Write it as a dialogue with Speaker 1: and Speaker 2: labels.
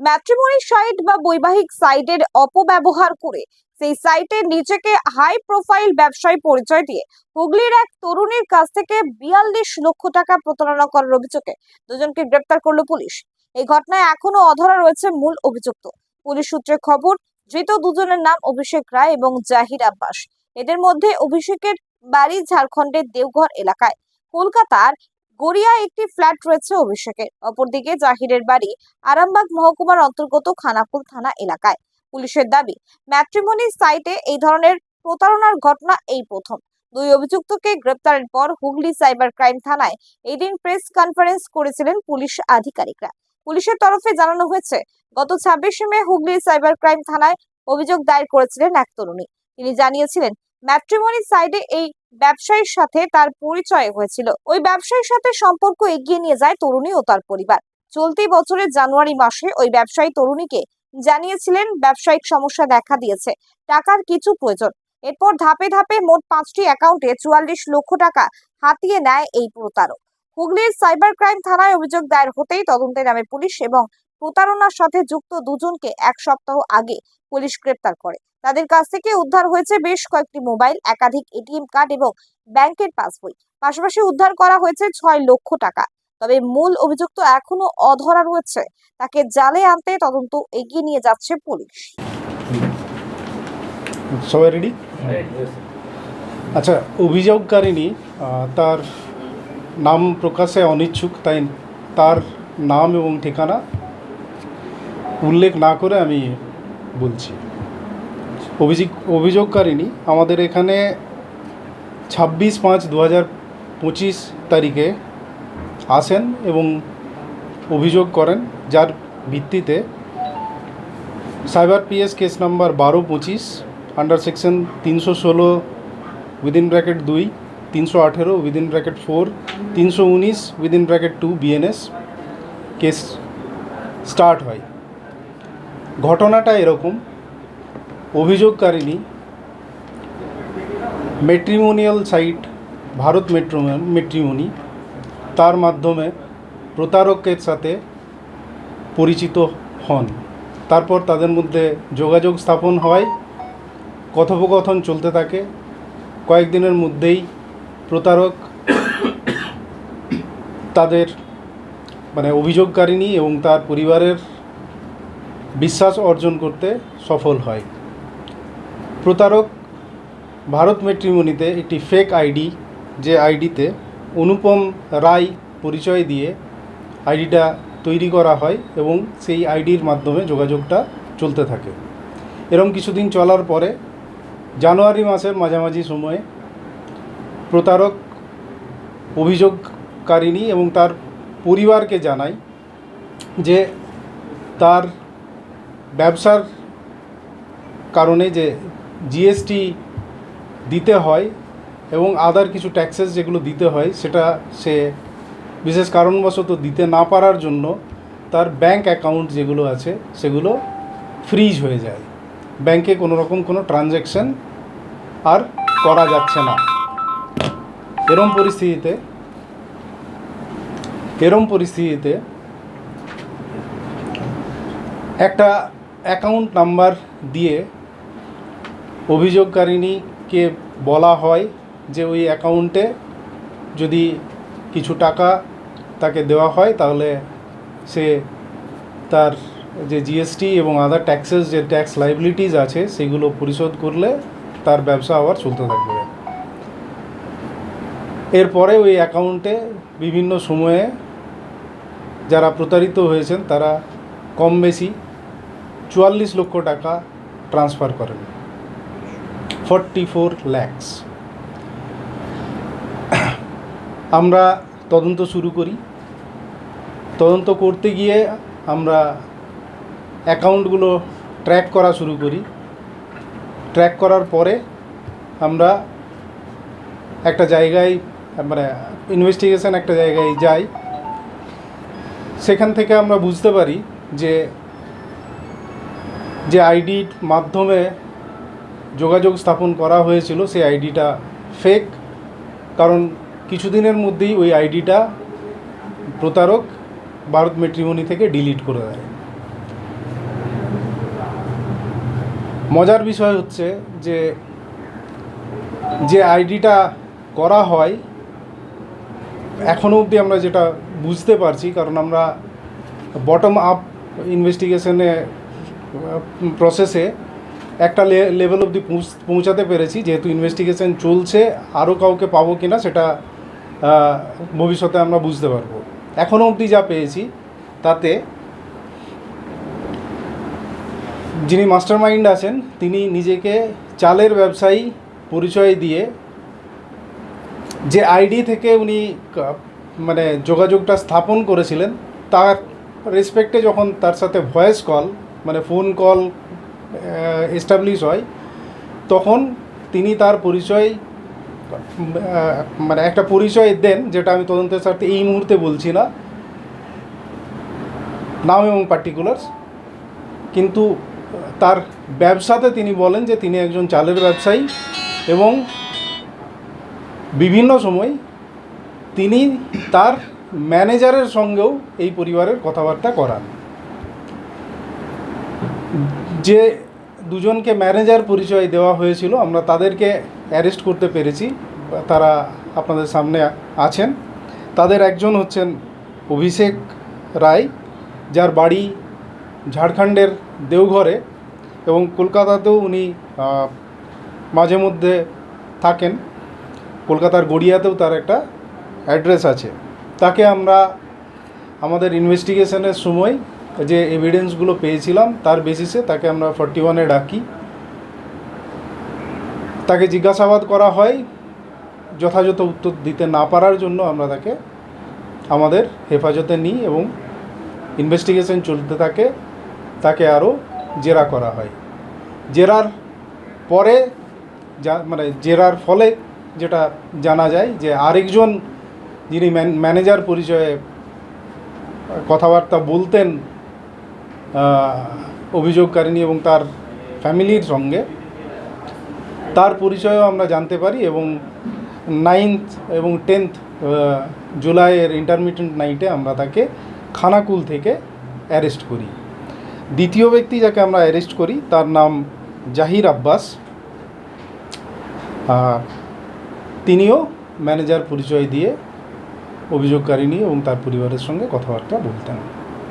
Speaker 1: Matrimony site বা বৈবাহিক সাইটের অপব্যবহার করে সেই সাইটে নিজেকে হাই প্রোফাইল ব্যবসায়ী পরিচয় দিয়ে হুগলির এক তরুণীর কাছ থেকে বিয়াল্লিশ লক্ষ টাকা প্রতারণা করার অভিযোগে দুজনকে গ্রেপ্তার করল পুলিশ। এই ঘটনায় এখনও অধরা রয়েছে মূল অভিযুক্ত। পুলিশ সূত্রে খবর, ধৃত দুজনের নাম অভিষেক রায় এবং জাহির আব্বাস। এদের মধ্যে অভিষেকের বাড়ি ঝাড়খণ্ডের দেওঘর এলাকায়। কলকাতার গড়িয়া একটি ফ্ল্যাট রয়েছে অভিষেকের অপরদিকে জাহিরের বাড়ি আরামবাগ মহকুমার অন্তর্গত খানাকুল থানা এলাকায়। পুলিশের দাবি, ম্যাট্রিমনি সাইটে এই ধরনের প্রতারণার ঘটনা এই প্রথম। দুই অভিযুক্তকে গ্রেপ্তারের পর হুগলি সাইবার ক্রাইম থানায় এদিন প্রেস কনফারেন্স করেছিলেন পুলিশ আধিকারিকরা। পুলিশের তরফে জানানো হয়েছে, গত ছাব্বিশে মে হুগলি সাইবার ক্রাইম থানায় অভিযোগ দায়ের করেছিলেন এক তরুণী। তিনি জানিয়েছিলেন, ম্যাট্রিমনি সাইডে এই ব্যবসায়ীর সাথে তার পরিচয় হয়েছিল। ওই ব্যবসায়ীর সাথে সম্পর্ক এগিয়ে নিয়ে যায় তরুণী ও তার পরিবার। চলতি বছরের জানুয়ারি মাসে ওই ব্যবসায়ী তরুণীকে জানিয়েছিলেন, ব্যবসায়িক সমস্যা দেখা দিয়েছে, টাকার কিছু প্রয়োজন। এরপর ধাপে ধাপে মোট পাঁচটি অ্যাকাউন্টে চুয়াল্লিশ লক্ষ টাকা হাতিয়ে নেয় এই প্রতারক। হুগলির সাইবার ক্রাইম থানায় অভিযোগ দায়ের হতেই তদন্তে নামে পুলিশ এবং প্রতারণার সাথে যুক্ত দুজনকে এক সপ্তাহ আগে পুলিশ গ্রেপ্তার করে। তাদের কাছ থেকে উদ্ধার হয়েছে বেশ কয়েকটি মোবাইল, একাধিক এটিএম কার্ড এবং ব্যাংকের পাসবই। পাশাপাশি উদ্ধার করা হয়েছে ছয় লক্ষ টাকা। তবে মূল অভিযুক্ত এখনও অধরা রয়েছে। তাকে জালে আনতে তদন্ত এগিয়ে নিয়ে যাচ্ছে পুলিশ।
Speaker 2: সবাই রেডি আচ্ছা অভিযোগকারিণী তার নাম প্রকাশে অনিচ্ছুক, তাই তার নাম এবং ঠিকানা উল্লেখ না করে আমি বলছি। অভিযোগ অভিযোগকারিণী, আমাদের এখানে ছাব্বিশ পাঁচ দু হাজার পঁচিশ তারিখে আসেন এবং অভিযোগ করেন, যার ভিত্তিতে সাইবার পিএস কেস নাম্বার বারো পঁচিশ, আন্ডার সেকশন তিনশো ষোলো উইদিন ব্র্যাকেট দুই, তিনশো আঠেরো উইদিন ব্র্যাকেট ফোর, তিনশো উনিশ within bracket two BNS case start হয়। ঘটনাটা এরকম। অভিযোগকারিণী matrimonial site Bharat metro matrimony তার মাধ্যমে প্রতারকের সাথে পরিচিত হন। তারপর তাদের মধ্যে যোগাযোগ স্থাপন হয়, কথোপকথন চলতে থাকে। কয়েকদিনের মধ্যেই প্রতারক তাদের মানে অভিযোগকারিণী এবং তার পরিবারের বিশ্বাস অর্জন করতে সফল হয়। প্রতারক ভারত মেট্রিমনিতে একটি ফেক আইডি যে আইডিতে অনুপম রায় পরিচয় দিয়ে আইডিটা তৈরি করা হয় এবং সেই আইডির মাধ্যমে যোগাযোগটা চলতে থাকে। এরম কিছুদিন চলার পরে জানুয়ারি মাসের মাঝামাঝি সময়ে প্রতারক অভিযোগকারিণী এবং তার পরিবারকে জানায় যে তার ব্যবসার কারণে যে জিএসটি দিতে হয় এবং আদার কিছু ট্যাক্সেস যেগুলো দিতে হয়, সেটা সে বিশেষ কারণবশত দিতে না পারার জন্য তার ব্যাংক অ্যাকাউন্ট যেগুলো আছে, সেগুলো ফ্রিজ হয়ে যায়। ব্যাংকে কোনো রকম কোনো ট্রানজ্যাকশন আর করা যাচ্ছে না। এরম পরিস্থিতিতে এরম পরিস্থিতিতে একটা অ্যাকাউন্ট নাম্বার দিয়ে অভিযোগকারিণীকে বলা হয় যে ওই অ্যাকাউন্টে যদি কিছু টাকা তাকে দেওয়া হয়, তাহলে সে তার যে জিএসটি এবং আদার ট্যাক্সেস যে ট্যাক্স লাইবিলিটিস আছে, সেগুলো পরিশোধ করলে তার ব্যবসা আবার চলতে থাকবে। এরপরে ওই অ্যাকাউন্টে বিভিন্ন সময়ে যারা প্রতারিত হয়েছেন, তারা কম বেশি চুয়াল্লিশ লক্ষ টাকা ট্রান্সফার করেন। ফর্টি ফোর ল্যাক্স আমরা তদন্ত শুরু করি। তদন্ত করতে গিয়ে আমরা অ্যাকাউন্টগুলো ট্র্যাক করা শুরু করি। ট্র্যাক করার পরে আমরা একটা জায়গায় মানে ইনভেস্টিগেশন একটা জায়গায় যাই। সেখান থেকে আমরা বুঝতে পারি যে যে আইডির মাধ্যমে যোগাযোগ স্থাপন করা হয়েছিল, সেই আইডিটা ফেক কারণ কিছুদিনের মধ্যেই ওই আইডিটা প্রতারক ভারত মেট্রিমনি থেকে ডিলিট করে দেয়। মজার বিষয় হচ্ছে যে যে আইডিটা করা হয় এখনও অবধি আমরা যেটা বুঝতে পারছি, কারণ আমরা বটম আপ ইনভেস্টিগেশনে প্রসেসে একটা লেভেল অবধি পৌঁছাতে পেরেছি, যেহেতু ইনভেস্টিগেশন চলছে আরও কাউকে পাবো কি না সেটা ভবিষ্যতে আমরা বুঝতে পারব। এখনও অবধি যা পেয়েছি, তাতে যিনি মাস্টার মাইন্ড আছেন, তিনি নিজেকে চালের ব্যবসায়ী পরিচয় দিয়ে যে আইডি থেকে উনি মানে যোগাযোগটা স্থাপন করেছিলেন, তার রেসপেক্টে যখন তার সাথে ভয়েস কল মানে ফোন কল এস্টাবলিশ হয়, তখন তিনি তার পরিচয় মানে একটা পরিচয় দেন, যেটা আমি তদন্তের স্বার্থে এই মুহূর্তে বলছি না। নাম এবং পার্টিকুলার্স কিন্তু তার ব্যবসাতে তিনি বলেন যে তিনি একজন চালের ব্যবসায়ী এবং বিভিন্ন সময় তিনি তার ম্যানেজারের সঙ্গেও এই পরিবারের কথাবার্তা করান। যে দুজনকে ম্যানেজার পরিচয় দেওয়া হয়েছিল, আমরা তাদেরকে অ্যারেস্ট করতে পেরেছি। তারা আপনাদের সামনে আছেন। তাদের একজন হচ্ছেন অভিষেক রায়, যার বাড়ি ঝাড়খণ্ডের দেওঘরে এবং কলকাতাতেও উনি মাঝে মধ্যে থাকেন। কলকাতার গড়িয়াতেও তার একটা অ্যাড্রেস আছে। তাকে আমরা আমাদের ইনভেস্টিগেশনের সময় যে এভিডেন্সগুলো পেয়েছিলাম, তার বেসিসে তাকে আমরা ফর্টি ওয়ানে ডাকি। তাকে জিজ্ঞাসাবাদ করা হয় যথাযথ উত্তর দিতে না পারার জন্য আমরা তাকে, আমাদের হেফাজতে নিই এবং ইনভেস্টিগেশন চলতে থাকে, তাকে আরও জেরা করা হয়। জেরার পরে যা মানে জেরার ফলে যেটা জানা যায় যে আরেকজন যিনি ম্যান- ম্যানেজার পরিচয়ে কথাবার্তা বলতেন অভিযোগকারিণী এবং তার ফ্যামিলির সঙ্গে। তার পরিচয়ও আমরা জানতে পারি এবং নাইনথ এবং টেন্থ জুলাইয়ের ইন্টারমিডিয়েট নাইটে আমরা তাকে খানাকুল থেকে অ্যারেস্ট করি। দ্বিতীয় ব্যক্তি যাকে আমরা অ্যারেস্ট করি, তার নাম জাহির আব্বাস। তিনিও ম্যানেজার পরিচয় দিয়ে অভিযোগকারিণী এবং তার পরিবারের সঙ্গে কথাবার্তা বলতেন।